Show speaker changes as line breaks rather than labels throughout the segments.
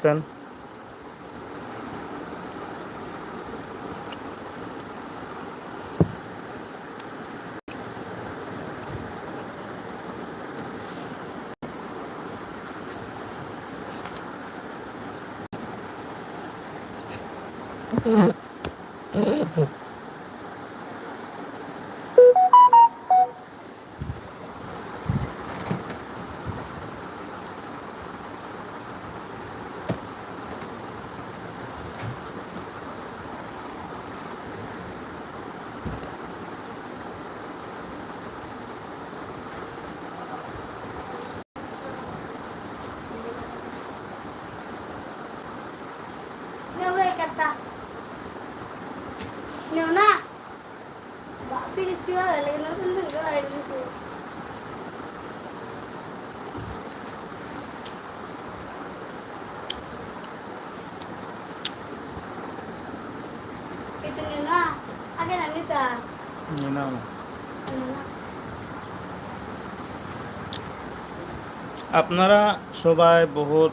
আছেন
না
আপনারা সবাই বহুত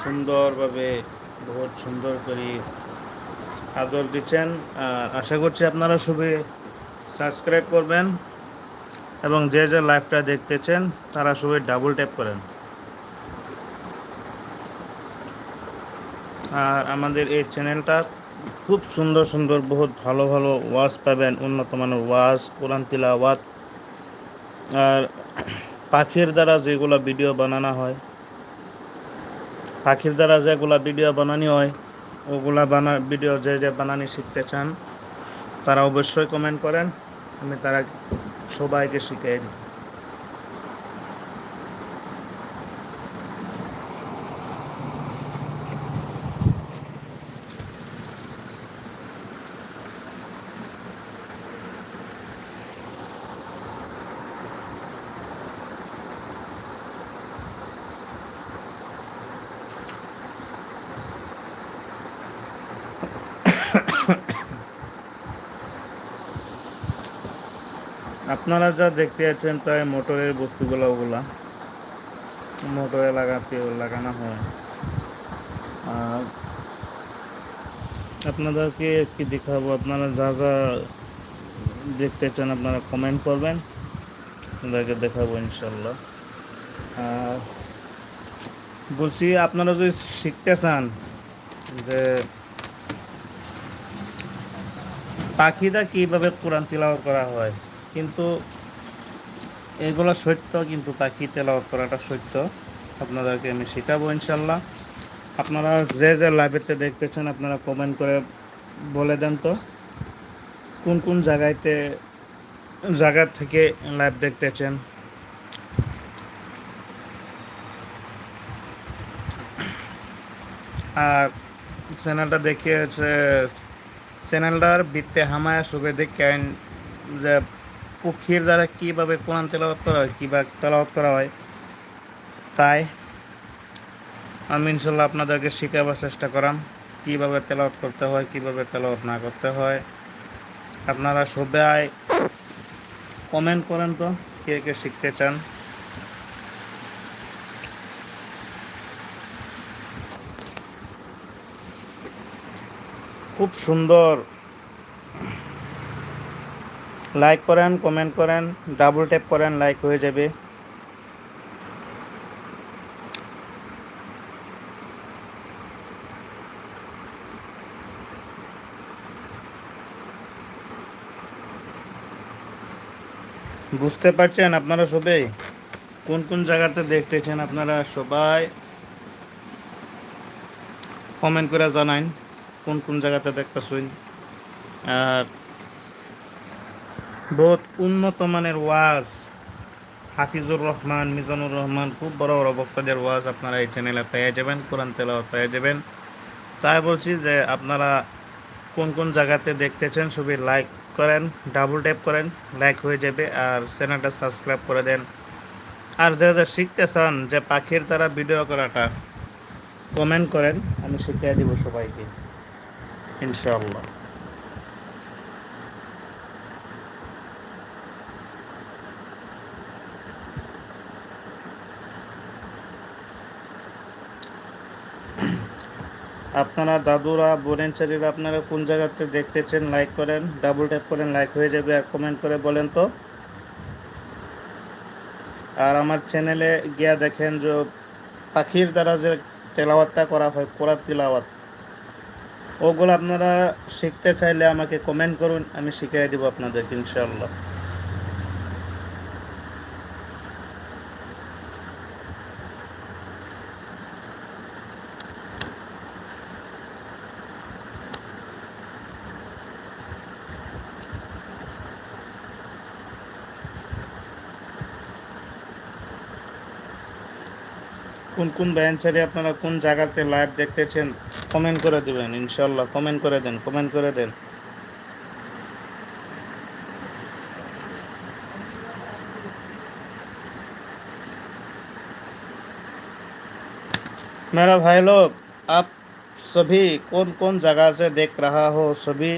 সুন্দরভাবে, বহুত সুন্দর করে আদর দিচ্ছেন। আর আশা করছি আপনারা সবাই সাবস্ক্রাইব করবেন এবং যে যে লাইভটা দেখতেছেন, তারা সবাই ডাবল ট্যাপ করেন। আর আমাদের এই চ্যানেলটা খুব সুন্দর সুন্দর, বহুত ভালো ভালো ওয়াজ পাবেন, উন্নত মানের ওয়াজ, কোরআন তিলাওয়াত। আর পাখির দ্বারা যেগুলো ভিডিও বানানো হয়, পাখির দ্বারা যেগুলা ভিডিও বানানি হয়, ওগুলা বানা ভিডিও যে যে বানানি শিখতে চান, তারা অবশ্যই কমেন্ট করেন, আমি তারা সবাইকে শিখিয়ে দিই। আপনারা যা দেখতে যাচ্ছেন তাই মোটরের বস্তুগুলো ওগুলা। মোটরে লাগাতে লাগানো হয়। আর আপনাদেরকে কি দেখাবো? আপনারা যা যা দেখতে চান আপনারা কমেন্ট করবেন। আপনাদেরকে দেখাবো ইনশাল্লাহ আর বলছি, আপনারা যদি শিখতে চান যে পাখিটা কীভাবে কোরআন তিলাওয়াত করা হয় কিন্তু এগুলো সত্য, কিন্তু পাখি তেলাওয়াত করাটা সত্য? আপনাদেরকে আমি শেখাবো ইনশাল্লাহ আপনারা যে যে লাইভেতে দেখতেছেন, আপনারা কমেন্ট করে বলে দেন তো। কোন কোন জায়গাতে, জায়গা থেকে লাইভ দেখতেছেন? আর চ্যানেলটা দেখিয়েছে, চ্যানেলটার বৃত্তে হামায়া দেখেন যে পক্ষীর দ্বারা কীভাবে কোরআন তেলাওয়াত করা হয়, কীভাবে তেলাওয়াত করা হয়, তাই আমি ইনশাল্লাহ আপনাদেরকে শেখাবার চেষ্টা করাম, কীভাবে তেলাওয়াত করতে হয়, কীভাবে তেলাওয়াত না করতে হয়। আপনারা সবাই কমেন্ট করেন তো, কে কে শিখতে চান। খুব সুন্দর লাইক করেন কমেন্ট করেন ডাবল ট্যাপ করেন লাইক হয়ে যাবে। বুঝতে পারছেন আপনারা সবাই? কোন কোন জায়গাতে দেখতেছেন আপনারা সবাই? কমেন্ট করে জানান কোন কোন জায়গাতে দেখতেছেন। আর বহুত উন্নত মানের ওয়াজ। হাফিজুর রহমান, মিজানুর রহমান, খুব বড় বড় বক্তাদের ওয়াজ আপনারা এই চ্যানেলে পেয়ে যাবেন, কোরআন তেলাওয়াত পেয়ে যাবেন। তাই বলছি যে আপনারা কোন কোন জায়গাতে দেখতেছেন সবই লাইক করেন ডাবল ট্যাপ করেন লাইক হয়ে যাবে আর চ্যানেলটা সাবস্ক্রাইব করে দেন। আর যা যা শিখতে চান যে পাখির দ্বারা ভিডিও করাটা কমেন্ট করেন, আমি শিখিয়ে দিব সবাইকে। ইনশাআল্লাহ। আপনারা দাদুরা, বোনেনচারিরা আপনারা কোন জায়গাতে দেখতেছেন লাইক করেন ডাবল ট্যাপ করেন লাইক হয়ে যাবে আর কমেন্ট করে বলেন তো। আর আমার চ্যানেলে গিয়া দেখেন যে পাখির দ্বারা যে তেলাওয়াতটা করা হয়, কোরআন তিলাওয়াত, ওগুলো আপনারা শিখতে চাইলে আমাকে কমেন্ট করুন, আমি শিখিয়ে দিব আপনাদেরকে, ইনশাআল্লাহ। কোন কোন ব্যাঞ্চারে আপনারা কোন জায়গাতে লাইভ দেখতেছেন কমেন্ট করে দিবেন ইনশাল্লাহ কমেন্ট করে দেন কমেন্ট করে দেন मेरा भाई लोग आप सभी कौन कौन जगह से देख रहा हो सभी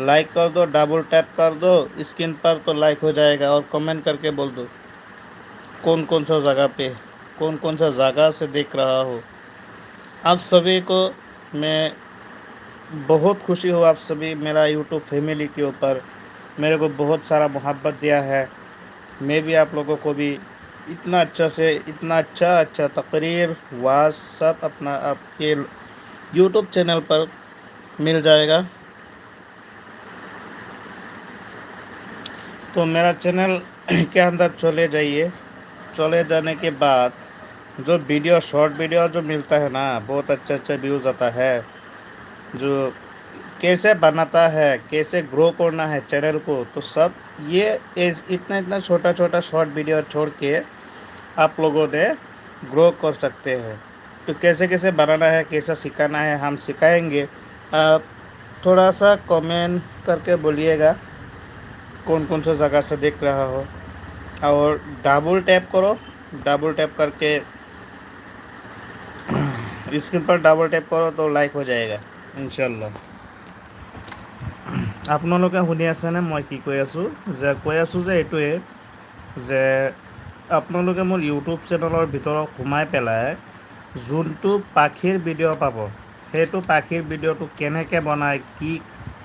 लाइक कर दो डबल टैप कर दो स्क्रीन पर तो लाइक हो जाएगा और कमेंट करके बोल दो कौन कौन सा जगह पे कौन कौन सा जगह से देख रहा हो। आप सभी को मैं बहुत खुशी हूँ, आप सभी मेरा यूट्यूब फैमिली के ऊपर। मेरे को बहुत सारा मोहब्बत दिया है। मैं भी आप लोगों को भी इतना अच्छा से, इतना अच्छा अच्छा तकरीर वाज सब अपना आपके यूट्यूब चैनल पर मिल जाएगा। तो मेरा चैनल के अंदर चले जाइए। चले जाने के बाद जो वीडियो शॉर्ट वीडियो जो मिलता है ना, बहुत अच्छा अच्छा व्यूज़ आता है। जो कैसे बनाता है, कैसे ग्रो करना है चैनल को तो सब ये इस इतना इतना छोटा छोटा शॉर्ट वीडियो छोड़ के आप लोगों ने ग्रो कर सकते हैं। तो कैसे कैसे बनाना है, कैसा सिखाना है, हम सिखाएँगे। आप थोड़ा सा कमेंट करके बोलिएगा कौन कौन सा जगह से देख रहा हो। और डबल टैप करो डबल टैप करके स्क्रीन पर डबल टैप करो तो लाइक हो जाएगा ইনশাল্লাহ আপোনালোকে শুনি আছেনে মই কি কৈ আছোঁ যে কৈ আছোঁ যে এইটোৱে যে আপোনালোকে মোৰ ইউটিউব চেনেলৰ ভিতৰত সোমাই পেলাই যোনটো পাখিৰ ভিডিঅ' পাব সেইটো পাখিৰ ভিডিঅ'টো কেনেকৈ বনায় কি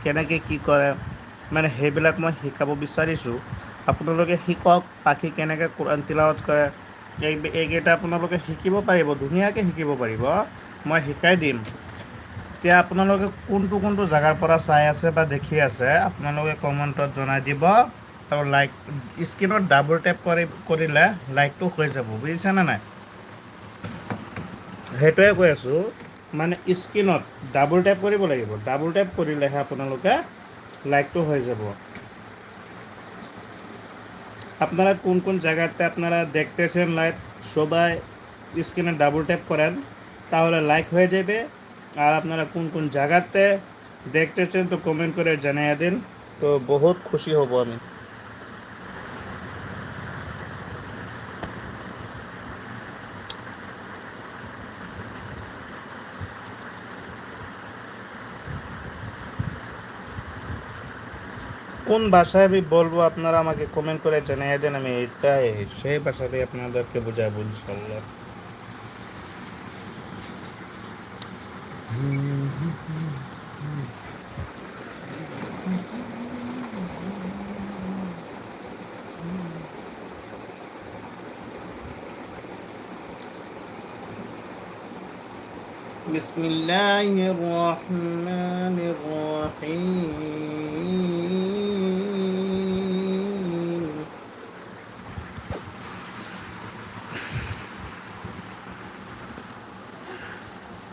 কেনেকৈ কি কৰে মানে সেইবিলাক মই শিকাব বিচাৰিছোঁ আপোনালোকে শিকক পাখি কেনেকৈ কোৰাণ তিলাৱত কৰে এই এইকেইটা আপোনালোকে শিকিব পাৰিব, ধুনীয়াকৈ শিকিব পাৰিব। মই শিকাই দিম। এতিয়া আপোনালোকে কোনটো কোনটো জেগাৰ পৰা চাই আছে বা দেখি আছে, আপোনালোকে কমেণ্টত জনাই দিব আৰু লাইক, স্ক্ৰীণত ডাবল টেপ কৰি, কৰিলে লাইকটো হৈ যাব বুজিছেনে নাই? সেইটোৱে কৈ আছোঁ মানে স্ক্ৰীণত ডাবল টেপ কৰিব লাগিব। ডাবল টেপ কৰিলেহে আপোনালোকে লাইকটো হৈ যাব। আপনারা কোন কোন জায়গাতে আপনারা দেখতেছেন লাইভ সবাই স্ক্রিনে ডাবল ট্যাপ করেন, তাহলে লাইক হয়ে যাবে। আর আপনারা কোন কোন জায়গাতে দেখতেছেন তো কমেন্ট করে জানিয়ে দিন। তো বহুত খুশি হব আমি। কোন ভাষায় আমি বলবো আপনারা আমাকে কমেন্ট করে জানিয়ে দেন আমি এটাই সেই ভাষাতে আপনাদেরকে বোঝাবো ইনশাল্লাহ بسم الله الرحمن الرحيم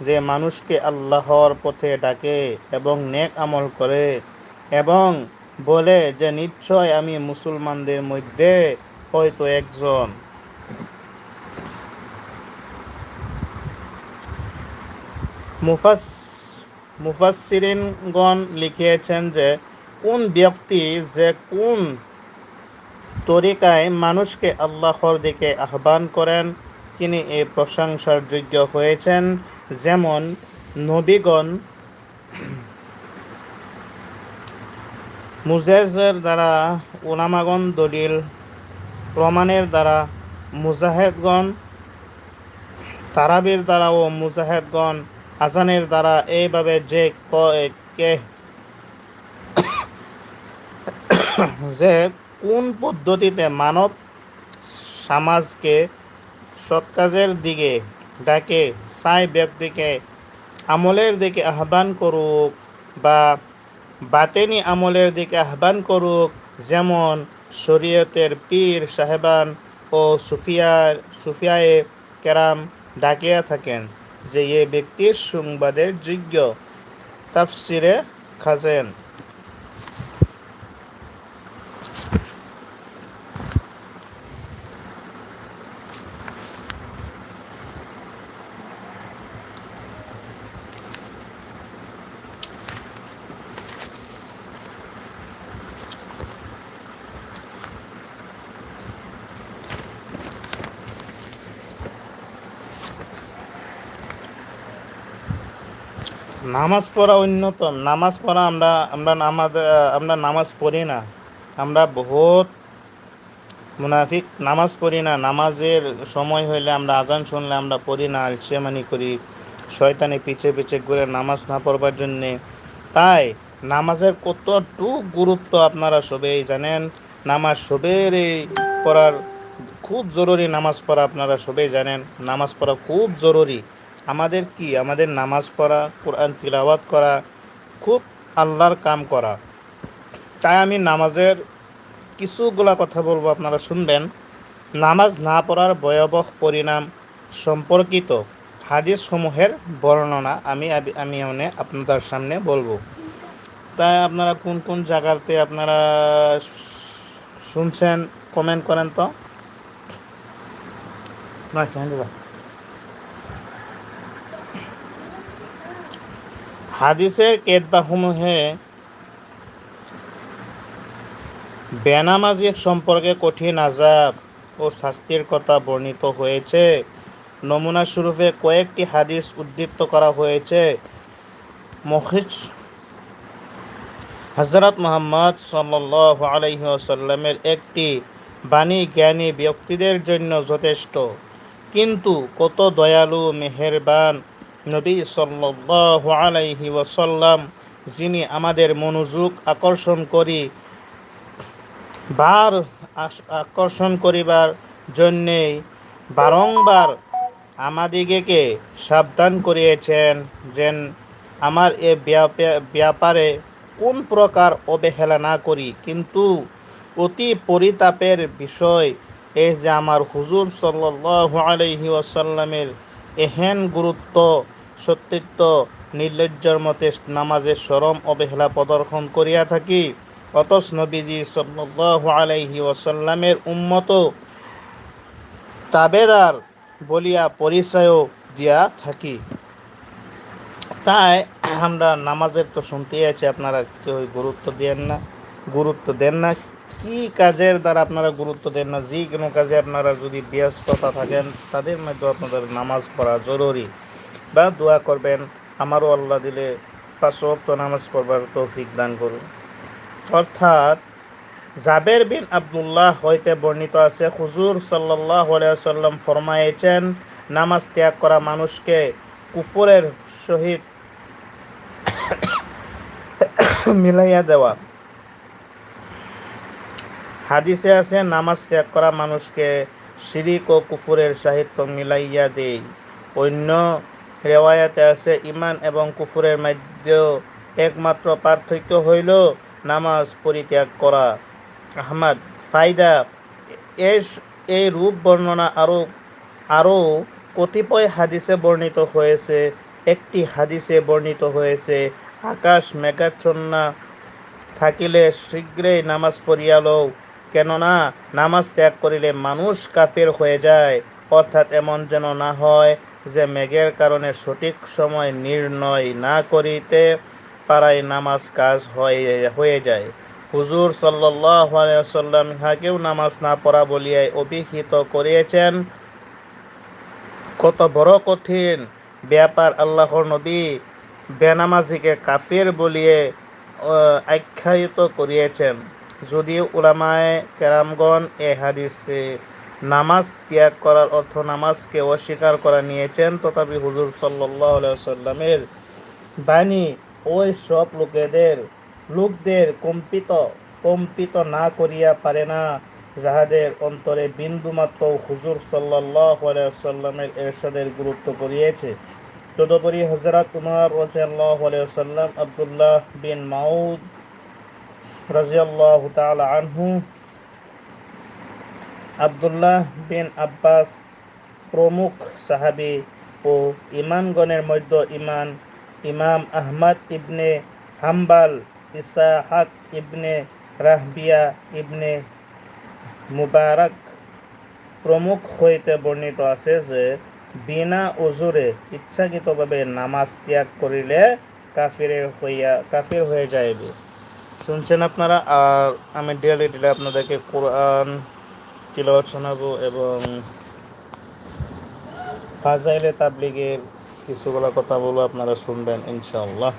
যে মানুষকে আল্লাহর পথে ডাকে এবং নেক আমল করে এবং বলে যে, নিশ্চয় আমি মুসলমানদের মধ্যে হয়তো একজন। মুফাস, মুফাসসিরিনগণ লিখিয়েছেন যে, কোন ব্যক্তি যে কোন তরিকায় মানুষকে আল্লাহর দিকে আহ্বান করেন, তিনি এই প্রশংসার যোগ্য হয়েছেন। যেমন নবীগণ মুজেজের দ্বারা ওলামাগণ দলিল, প্রমাণের দ্বারা, মুজাহেদগণ, তারাবির দ্বারা ও মুজাহেদগণ আজানের দ্বারা এইভাবে যে কে যে কোন পদ্ধতিতে মানব সমাজকে সৎকাজের দিকে ডাকে সাই ব্যক্তিকে আমলের দিকে আহ্বান করুক বা বাতেনি আমলের দিকে আহ্বান করুক, যেমন শরীয়তের পীর সাহেবান ও সুফিয়ার সুফিয়ায়ে কেরাম ডাকিয়া থাকেন, যে এ ব্যক্তির সংবাদের যোগ্য। তাফসিরে খাজেন। নামাজ পড়া অন্যতম নামাজ পড়া আমরা আমরা নামাজ আমরা নামাজ পড়ি না। আমরা বহুত মুনাফিক। নামাজ পড়ি না। নামাজের সময় হইলে আমরা আজান শুনলে আমরা পড়ি না, আলসেমানি করি, শয়তানি পিছে পিছে ঘুরে নামাজ না পড়বার জন্যে। তাই নামাজের কতটুকু গুরুত্ব আপনারা সবেই জানেন। নামাজ সবেরই পড়ার খুব জরুরি নামাজ পড়া আপনারা সবেই জানেন। নামাজ পড়া খুব জরুরি। আমাদের কি? আমাদের নামাজ পড়া কোরআন তিলাওয়াত করা খুব আল্লাহর কাম করা। তাই আমি নামাজের কিছুগুলা কথা বলব আপনারা শুনবেন। নামাজ না পড়ার ভয়াবহ পরিণাম সম্পর্কিত হাদিসসমূহের বর্ণনা আমি আমি মানে আপনাদের সামনে বলব। তাই আপনারা কোন কোন জায়গাতে আপনারা শুনছেন কমেন্ট করেন তো? নাইস, হাদিসের কেতবাসমূহে বেনামাজি সম্পর্কে কঠিন আজাব ও শাস্তির কথা বর্ণিত হয়েছে। নমুনা স্বরূপে কয়েকটি হাদিস উদ্ধৃত করা হয়েছে। মহিজ হজরত মোহাম্মদ সাল্লাহ আলহি একটি বাণী জ্ঞানী ব্যক্তিদের জন্য যথেষ্ট। কিন্তু কত দয়ালু, মেহেরবান নবী সাল্লাহ আলাইহি ওয়াসাল্লাম, যিনি আমাদের মনোযোগ আকর্ষণ করি, বার আকর্ষণ করিবার জন্যেই বারংবার আমাদিগকে সাবধান করিয়েছেন, যেন আমার এ ব্যাপা- ব্যাপারে কোন প্রকার অবহেলা না করি। কিন্তু অতি পরিতাপের বিষয় এই যে আমার হুজুর সাল্লাল্লাহু আলাইহি ওয়াসাল্লামের এহেন গুরুত্ব সত্যিত্ব, নির্লজ্জর মতে নামাজের চরম অবহেলা প্রদর্শন করিয়া থাকি। অতস নবীজি সাল্লাল্লাহু আলাইহি ওয়াসাল্লামের তাবেদার বলিয়া পরিচয়ও দিয়া থাকি। তাই আমরা নামাজের তো শুনতেই আছে, আপনারা কেউ গুরুত্ব দেন না, গুরুত্ব দেন না। কি কাজের দ্বারা আপনারা গুরুত্ব দেন না? যে কোনো কাজে আপনারা যদি ব্যস্ততা থাকেন, তাদের মধ্যে আপনাদের নামাজ পড়া জরুরি। বা দোয়া করবেন, আমারও আল্লাহ দিলে পাঁচ ওয়াক্ত নামাজ পড়বার তৌফিক দান করুন। অর্থাৎ জাবের বিন আবদুল্লাহ হইতে বর্ণিত আছে, হুজুর সাল্লাহ সাল্লাম ফরমাইছেন নামাজ ত্যাগ করা মানুষকে কুফরের সহিত মিলাইয়া দেওয়া। হাদিসে আছে, নামাজ ত্যাগ করা মানুষকে শিরিক ও কুফুরের সাহিত্য মিলাইয়া দেয় অন্য রেওয়ায়াতে আছে ইমান এবং কুফুরের মধ্যে একমাত্র পার্থক্য হইল নামাজ পরিত্যাগ করা। আহমদ ফায়দা এই রূপ বর্ণনা আরও আরও কতিপয় হাদিসে বর্ণিত হয়েছে। একটি হাদিসে বর্ণিত হয়েছে, আকাশ মেঘাচ্ছন্ন থাকিলে শীঘ্রই নামাজ পড়িয়া লও, কেননা নামাজ ত্যাগ করিলে মানুষ কাফের হয়ে যায়। অর্থাৎ এমন যেন না হয় যে মেঘের কারণে সঠিক সময় নির্ণয় না করিতে পারাই নামাজ কাজ হয়ে হয়ে যায়। হুজুর সাল্লাম ইহাকেও নামাজ না পড়া বলিয়াই অভিহিত করিয়েছেন। কত বড় কঠিন ব্যাপার আল্লাহর নবী বেনামাজিকে কাফির বলিয়ে আখ্যায়িত করিয়েছেন। যদিও উলামায়ে কেরামগণ এ হাদিসে নামাজ ত্যাগ করার অর্থ নামাজকে অস্বীকার করা নিয়েছেন। তথাপি হুজুর সাল্লাহ বাণী, ওই সব লোকেদের, লোকদের কম্পিত কম্পিত না করিয়া পারে না। যাহাদের অন্তরে বিন্দুমাত্র হুজুর সাল্লাহ এরশাদের গুরুত্ব করিয়েছে তদুপরি হজরত উমর রাজিয়াল্লাহ সাল্লাম আবদুল্লাহ বিন মাউদ রাজিয়াল্লাহ তাআলা আনহু আবদুল্লাহ বিন আব্বাস প্রমুখ সাহাবী ও ইমানগণের মধ্যে ইমান ইমাম আহমদ ইবনে হাম্বাল, ইসাহাক ইবনে রাহবিয়া ইবনে মুবারক প্রমুখ হইতে বর্ণিত আছে যে, বিনা ওজুরে ইচ্ছাকৃতভাবে নামাজ ত্যাগ করিলে কাফির হইয়া, কাফির হয়ে যাইবে। শুনছেন আপনারা? আর আমি ডেলি ডেলি আপনাদেরকে কোরআন তিলওয়াত শোনাবো এবং ফাজাইলে তাবলিগের কিছুগুলো কথা বলব আপনারা শুনবেন ইনশাআল্লাহ।